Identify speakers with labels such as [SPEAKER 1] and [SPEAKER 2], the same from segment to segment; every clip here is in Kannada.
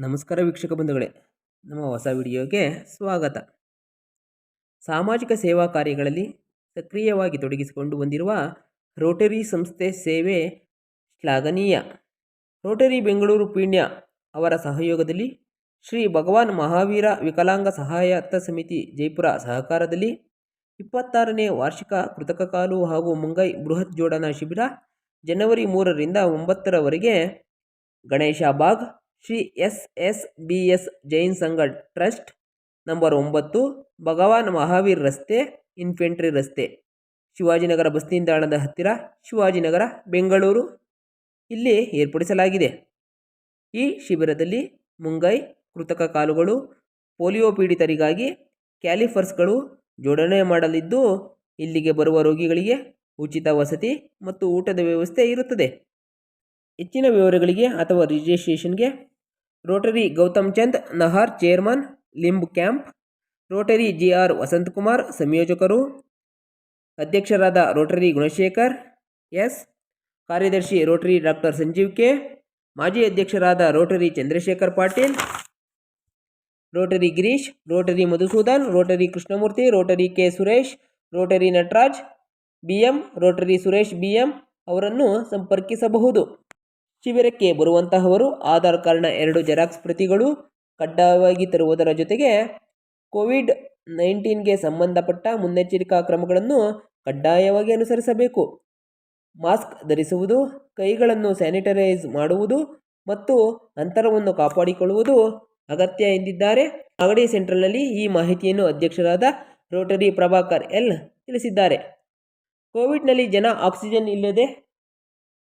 [SPEAKER 1] ನಮಸ್ಕಾರ ವೀಕ್ಷಕ ಬಂಧುಗಳೇ, ನಮ್ಮ ಹೊಸ ವಿಡಿಯೋಗೆ ಸ್ವಾಗತ. ಸಾಮಾಜಿಕ ಸೇವಾ ಕಾರ್ಯಗಳಲ್ಲಿ ಸಕ್ರಿಯವಾಗಿ ತೊಡಗಿಸಿಕೊಂಡು ಬಂದಿರುವ ರೋಟರಿ ಸಂಸ್ಥೆ ಸೇವೆ ಶ್ಲಾಘನೀಯ. ರೋಟರಿ ಬೆಂಗಳೂರು ಪೀಣ್ಯ ಅವರ ಸಹಯೋಗದಲ್ಲಿ ಶ್ರೀ ಭಗವಾನ್ ಮಹಾವೀರ ವಿಕಲಾಂಗ ಸಹಾಯತ ಸಮಿತಿ ಜೈಪುರ ಸಹಕಾರದಲ್ಲಿ ಇಪ್ಪತ್ತಾರನೇ ವಾರ್ಷಿಕ ಕೃತಕ ಕಾಲು ಹಾಗೂ ಮುಂಗೈ ಬೃಹತ್ ಜೋಡಣಾ ಶಿಬಿರ ಜನವರಿ ಮೂರರಿಂದ ಒಂಬತ್ತರವರೆಗೆ Ganesha Bagh Shri S S B S Jain Sangha trust number ಒಂಬತ್ತು, ಭಗವಾನ್ ಮಹಾವೀರ್ ರಸ್ತೆ, ಇನ್ಫೆಂಟ್ರಿ ರಸ್ತೆ, ಶಿವಾಜಿನಗರ ಬಸ್ ನಿಲ್ದಾಣದ ಹತ್ತಿರ ಶಿವಾಜಿನಗರ, ಬೆಂಗಳೂರು. ಇಲ್ಲಿ ಏರ್ಪಡಿಸಲಾಗಿದೆ. ಈ ಶಿಬಿರದಲ್ಲಿ ಮುಂಗೈ, ಕೃತಕ ಕಾಲುಗಳು, ಪೋಲಿಯೋ ಪೀಡಿತರಿಗಾಗಿ ಕ್ಯಾಲಿಫರ್ಸ್ಗಳು ಜೋಡಣೆ ಮಾಡಲಿದ್ದು, ಇಲ್ಲಿಗೆ ಬರುವ ರೋಗಿಗಳಿಗೆ ಉಚಿತ ವಸತಿ ಮತ್ತು ಊಟದ ವ್ಯವಸ್ಥೆ ಇರುತ್ತದೆ. ಹೆಚ್ಚಿನ ವಿವರಗಳಿಗೆ ಅಥವಾ ರಿಜಿಸ್ಟ್ರೇಷನ್ಗೆ Rotary Gautam Chand, Nahar chairman, limb camp, Rotary G R Vasanthakumar ಸಂಯೋಜಕರು, ಅಧ್ಯಕ್ಷರಾದ ರೋಟರಿ ಗುಣಶೇಖರ್, ಎಸ್. ಕಾರ್ಯದರ್ಶಿ ರೋಟರಿ ಡಾಕ್ಟರ್ ಸಂಜೀವ್ ಕೆ, ಮಾಜಿ ಅಧ್ಯಕ್ಷರಾದ Rotary Chandrashekar Patil, Rotary Girish, Rotary Madhusudan, Rotary Krishnamurthy, Rotary K. Suresh, Rotary Nataraj, B. M, Rotary Suresh B. M ಅವರನ್ನು ಸಂಪರ್ಕಿಸಬಹುದು. ಶಿಬಿರಕ್ಕೆ ಬರುವಂತಹವರು ಆಧಾರ್ ಕಾರ್ಡ್ನ ಎರಡು ಜೆರಾಕ್ಸ್ ಪ್ರತಿಗಳು ಕಡ್ಡಾಯವಾಗಿ ತರುವುದರ ಜೊತೆಗೆ ಕೋವಿಡ್ ನೈನ್ಟೀನ್ಗೆ ಸಂಬಂಧಪಟ್ಟ ಮುನ್ನೆಚ್ಚರಿಕಾ ಕ್ರಮಗಳನ್ನು ಕಡ್ಡಾಯವಾಗಿ ಅನುಸರಿಸಬೇಕು. ಮಾಸ್ಕ್ ಧರಿಸುವುದು, ಕೈಗಳನ್ನು ಸ್ಯಾನಿಟರೈಸ್ ಮಾಡುವುದು ಮತ್ತು ಅಂತರವನ್ನು ಕಾಪಾಡಿಕೊಳ್ಳುವುದು ಅಗತ್ಯ ಎಂದಿದ್ದಾರೆ. ಮಾಗಡಿ ಸೆಂಟ್ರಲ್ನಲ್ಲಿ ಈ ಮಾಹಿತಿಯನ್ನು ಅಧ್ಯಕ್ಷರಾದ ರೋಟರಿ ಪ್ರಭಾಕರ್ ಎಲ್ ತಿಳಿಸಿದ್ದಾರೆ. ಕೋವಿಡ್ನಲ್ಲಿ ಜನ ಆಕ್ಸಿಜನ್ ಇಲ್ಲದೆ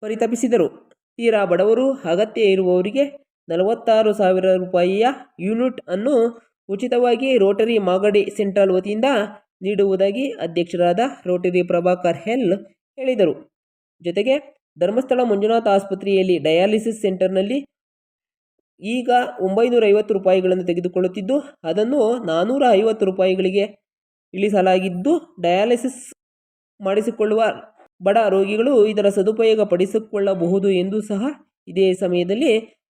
[SPEAKER 1] ಪರಿತಪಿಸಿದರು. ತೀರಾ ಬಡವರು ಅಗತ್ಯ ಇರುವವರಿಗೆ ನಲವತ್ತಾರು ಸಾವಿರ ರೂಪಾಯಿಯ ಯೂನಿಟ್ ಅನ್ನು ಉಚಿತವಾಗಿ ರೋಟರಿ ಮಾಗಡಿ ಸೆಂಟ್ರಲ್ ವತಿಯಿಂದ ನೀಡುವುದಾಗಿ ಅಧ್ಯಕ್ಷರಾದ ರೋಟರಿ ಪ್ರಭಾಕರ್ ಹೆಲ್ ಹೇಳಿದರು. ಜೊತೆಗೆ ಧರ್ಮಸ್ಥಳ ಮಂಜುನಾಥ ಆಸ್ಪತ್ರೆಯಲ್ಲಿ ಡಯಾಲಿಸಿಸ್ ಸೆಂಟರ್ನಲ್ಲಿ ಈಗ ಒಂಬೈನೂರ ಐವತ್ತು ರೂಪಾಯಿಗಳನ್ನು ತೆಗೆದುಕೊಳ್ಳುತ್ತಿದ್ದು, ಅದನ್ನು ನಾನ್ನೂರ ಐವತ್ತು ರೂಪಾಯಿಗಳಿಗೆ ಇಳಿಸಲಾಗಿದ್ದು, ಡಯಾಲಿಸಿಸ್ ಮಾಡಿಸಿಕೊಳ್ಳುವ ಬಡ ರೋಗಿಗಳು ಇದರ ಸದುಪಯೋಗ ಪಡಿಸಿಕೊಳ್ಳಬಹುದು ಎಂದು ಸಹ ಇದೇ ಸಮಯದಲ್ಲಿ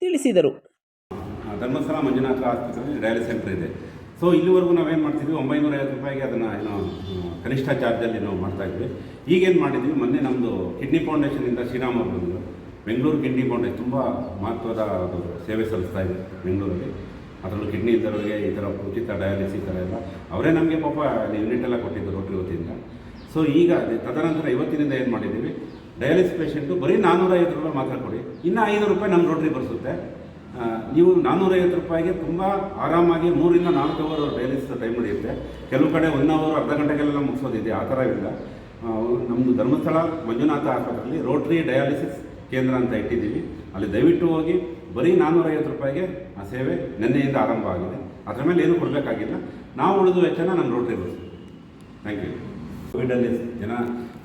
[SPEAKER 1] ತಿಳಿಸಿದರು.
[SPEAKER 2] ಧರ್ಮಸ್ಥಳ ಮಂಜುನಾಥ ಆಸ್ಪತ್ರೆಯಲ್ಲಿ ಡಯಾಲಿಸ್ ಸೆಂಟರ್ ಇದೆ. ಸೊ ಇಲ್ಲಿವರೆಗೂ ನಾವೇನು ಮಾಡ್ತಿದ್ವಿ? ಒಂಬೈನೂರ ಐವತ್ತು ರೂಪಾಯಿಗೆ ಅದನ್ನು ಏನೋ ಕನಿಷ್ಠ ಚಾರ್ಜಲ್ಲಿ ನಾವು ಮಾಡ್ತಾ ಇದ್ವಿ. ಈಗೇನು ಮಾಡಿದ್ವಿ? ಮೊನ್ನೆ ನಮ್ಮದು ಕಿಡ್ನಿ ಫೌಂಡೇಶನಿಂದ ಶ್ರೀರಾಮ ಬಂದರು. ಬೆಂಗಳೂರು ಕಿಡ್ನಿ ಫೌಂಡೇಶನ್ ತುಂಬ ಮಹತ್ವದ ಅದು ಸೇವೆ ಸಲ್ಲಿಸ್ತಾ ಇದೆ ಬೆಂಗಳೂರಲ್ಲಿ. ಅದರಲ್ಲೂ ಕಿಡ್ನಿ ಇದ್ದವರಿಗೆ ಈ ಥರ ಉಚಿತ ಡಯಾಲಿಸಿಸ್ ಈ ಥರ ಎಲ್ಲ. ಅವರೇ ನಮಗೆ ಪಾಪ ಯೂನಿಟ್ ಎಲ್ಲ ಕೊಟ್ಟಿದ್ದರು ರೋಟ್ರಿ ವತಿಯಿಂದ. ಸೊ ಈಗ ತದನಂತರ ಇವತ್ತಿನಿಂದ ಏನು ಮಾಡಿದ್ದೀವಿ? ಡಯಾಲಿಸಿಸ್ ಪೇಷೆಂಟು ಬರೀ ನಾನ್ನೂರೈವತ್ತು ರೂಪಾಯಿ ಮಾತ್ರ ಕೊಡಿ. ಇನ್ನು ಐನೂರು ರೂಪಾಯಿ ನಮ್ಮ ರೋಟ್ರಿ ಬರ್ಸುತ್ತೆ. ನೀವು ನಾನ್ನೂರೈವತ್ತು ರೂಪಾಯಿಗೆ ತುಂಬ ಆರಾಮಾಗಿ ಮೂರಿಂದ ನಾಲ್ಕು ಅವರ್ ಡಯಾಲಿಸಿಸ್ ಟೈಮ್ ನಡೆಯುತ್ತೆ ಕೆಲವು ಕಡೆ ಒನ್ ಅವರ್ ಅರ್ಧ ಗಂಟೆಗೆಲ್ಲ ಮುಗಿಸೋದಿದೆ, ಆ ಥರ ಇಲ್ಲ. ನಮ್ಮದು ಧರ್ಮಸ್ಥಳ, ಮಂಜುನಾಥ ಆಸ್ಪತ್ರೆಯಲ್ಲಿ ರೋಟ್ರಿ ಡಯಾಲಿಸಿಸ್ ಕೇಂದ್ರ ಅಂತ ಇಟ್ಟಿದ್ದೀವಿ. ಅಲ್ಲಿ ದಯವಿಟ್ಟು ಹೋಗಿ ಬರೀ ನಾನ್ನೂರೈವತ್ತು ರೂಪಾಯಿಗೆ ಆ ಸೇವೆ ನಿನ್ನೆಯಿಂದ ಆರಂಭ ಆಗಿದೆ. ಅದರ ಮೇಲೆ ಏನು ಕೊಡಬೇಕಾಗಿಲ್ಲ. ನಾವು ಉಳಿದು ವೆಚ್ಚನ ನಮ್ಮ ರೋಟ್ರಿ ಬರ್ತೀವಿ ಥ್ಯಾಂಕ್ ಯು ಕೋವಿಡಲ್ಲಿ ಜನ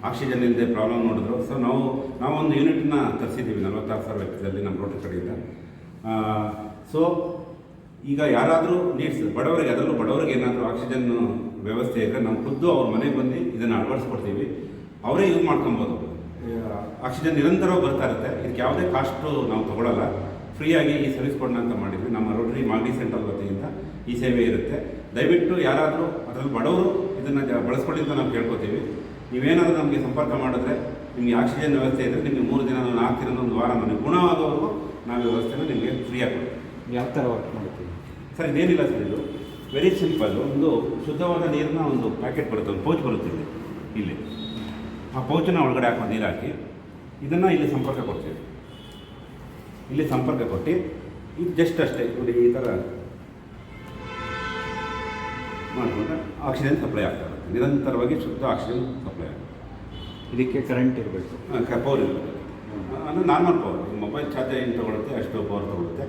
[SPEAKER 2] ಆಕ್ಸಿಜನ್ ಇಲ್ಲದೆ ಪ್ರಾಬ್ಲಮ್ ನೋಡಿದ್ರು. ಸೊ ನಾವು, ನಾವೊಂದು ಯೂನಿಟ್ನ ತರಿಸಿದ್ದೀವಿ ನಲವತ್ತಾರು ಸಾವಿರ ವೆಚ್ಚದಲ್ಲಿ ನಮ್ಮ ರೋಟರಿ ಕಡೆಯಿಂದ. ಸೊ ಈಗ ಯಾರಾದರೂ ನೀಡ್ಸ್ ಬಡವರಿಗೆ, ಅದರಲ್ಲೂ ಬಡವರಿಗೆ ಏನಾದರೂ ಆಕ್ಸಿಜನ್ ವ್ಯವಸ್ಥೆ ಇದ್ದರೆ ನಾವು ಖುದ್ದು ಅವ್ರ ಮನೆಗೆ ಬಂದು ಇದನ್ನು ಅಳವಡಿಸ್ಕೊಡ್ತೀವಿ. ಅವರೇ ಯೂಸ್ ಮಾಡ್ಕೊಬೋದು. ಆಕ್ಸಿಜನ್ ನಿರಂತರವಾಗಿ ಬರ್ತಾ ಇರುತ್ತೆ. ಇದಕ್ಕೆ ಯಾವುದೇ ಕಾಸ್ಟು ನಾವು ತೊಗೊಳಲ್ಲ. ಫ್ರೀಯಾಗಿ ಈ ಸರ್ವಿಸ್ ಕೊಡೋಣ ಅಂತ ಮಾಡಿದ್ವಿ. ನಮ್ಮ ರೋಟರಿ ಮಾಗಡಿ ಸೆಂಟರ್ ವತಿಯಿಂದ ಈ ಸೇವೆ ಇರುತ್ತೆ. ದಯವಿಟ್ಟು ಯಾರಾದರೂ ಅದರಲ್ಲಿ ಬಡವರು ಇದನ್ನು ಜ ಬಳಸ್ಕೊಳ್ಳಿ ಅಂತ ನಾವು ಕೇಳ್ಕೊತೀವಿ. ನೀವೇನಾದರೂ ನಮಗೆ ಸಂಪರ್ಕ ಮಾಡಿದ್ರೆ ನಿಮಗೆ ಆಕ್ಸಿಜನ್ ವ್ಯವಸ್ಥೆ ಇದ್ದರೆ ನಿಮಗೆ ಮೂರು ದಿನ ನಾಲ್ಕು ದಿನ ಒಂದು ವಾರ ನನಗೆ ಗುಣವಾಗೋವರೆಗೂ ನಾವು ವ್ಯವಸ್ಥೆನ ನಿಮಗೆ ಫ್ರೀಯಾಗಿ ಕೊಡ್ತೀವಿ.
[SPEAKER 3] ಯಾವ ಥರ ವರ್ಕ್ ಮಾಡ್ತೀವಿ
[SPEAKER 2] ಸರ್ ಇದೇನಿಲ್ಲ ಸರ್ ಇದು. ವೆರಿ ಸಿಂಪಲ್ ಒಂದು ಶುದ್ಧವಾದ ನೀರನ್ನ ಒಂದು ಪ್ಯಾಕೆಟ್ ಬರುತ್ತೆ ಒಂದು ಪೌಚ್ ಬರುತ್ತೆ ಇಲ್ಲಿ. ಇಲ್ಲಿ. ಆ ಪೌಚನ್ನ ಒಳಗಡೆ ಹಾಕೊಂಡು ನೀರು ಹಾಕಿ ಇದನ್ನು ಇಲ್ಲಿ ಸಂಪರ್ಕ ಕೊಡ್ತೀವಿ. ಇಲ್ಲಿ ಸಂಪರ್ಕ ಕೊಟ್ಟು ಇದು ಜಸ್ಟ್ ಅಷ್ಟೇ. ನೋಡಿ ಈ ಥರ ಮಾಡಿಕೊಂಡ್ರೆ ಆಕ್ಸಿಜನ್ ಸಪ್ಲೈ ಆಗ್ತಾ ಇರುತ್ತೆ. ನಿರಂತರವಾಗಿ ಶುದ್ಧ ಆಕ್ಸಿಜನ್ ಸಪ್ಲೈ ಆಗುತ್ತೆ.
[SPEAKER 3] ಇದಕ್ಕೆ ಕರೆಂಟ್ ಇರಬೇಕು.
[SPEAKER 2] ಪವರ್ ಇರಬೇಕು. ಅಂದರೆ ನಾರ್ಮಲ್ ಪವರ್ ಮೊಬೈಲ್ ಚಾರ್ಜರ್ ಏನು ತೊಗೊಳುತ್ತೆ ಅಷ್ಟು ಪವರ್ ತೊಗೊಳುತ್ತೆ.